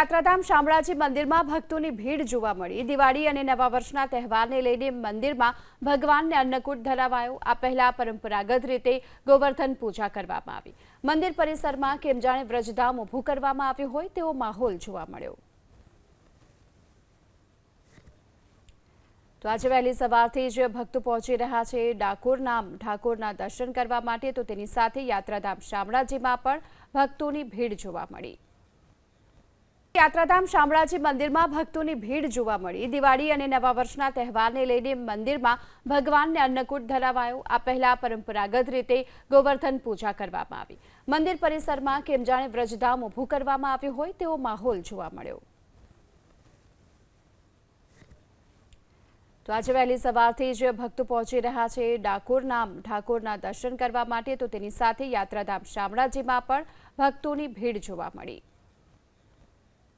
યાત્રાધામ શામળાજી મંદિરમાં ભક્તોની ભીડ જોવા મળી. દિવાળી અને નવા વર્ષના તહેવારને લઈને મંદિરમાં ભગવાનને અન્નકૂટ ધરાવાયો. આ પહેલા પરંપરાગત રીતે ગોવર્ધન પૂજા કરવામાં આવી. મંદિર પરિસરમાં કેમ જાણે વ્રજધામ ઊભું કરવામાં આવ્યું હોય તેવો માહોલ જોવા મળ્યો. તો આજે વહેલી સવારથી જ ભક્તો પહોંચી રહ્યા છે ડાકોરના ઠાકોરના દર્શન કરવા માટે તો તેની સાથે યાત્રાધામ શામળાજીમાં પણ ભક્તોની ભીડ જોવા મળી. યાત્રાધામ શામળાજી મંદિરમાં ભક્તોની ભીડ જોવા મળી. દિવાળી અને નવા વર્ષના તહેવારને લઈને મંદિરમાં ભગવાનને અન્નકૂટ ધરાવાયો. આ પહેલા પરંપરાગત રીતે ગોવર્ધન પૂજા કરવામાં આવી. મંદિર પરિસરમાં કેમ જાણે વ્રજધામ ઊભું કરવામાં આવ્યું હોય તેવો માહોલ જોવા મળ્યો. તો આજે વહેલી સવારથી જ ભક્તો પહોંચી રહ્યા છે ડાકોરના ઠાકોરના દર્શન કરવા માટે તો તેની સાથે યાત્રાધામ શામળાજીમાં પણ ભક્તોની ભીડ જોવા મળી.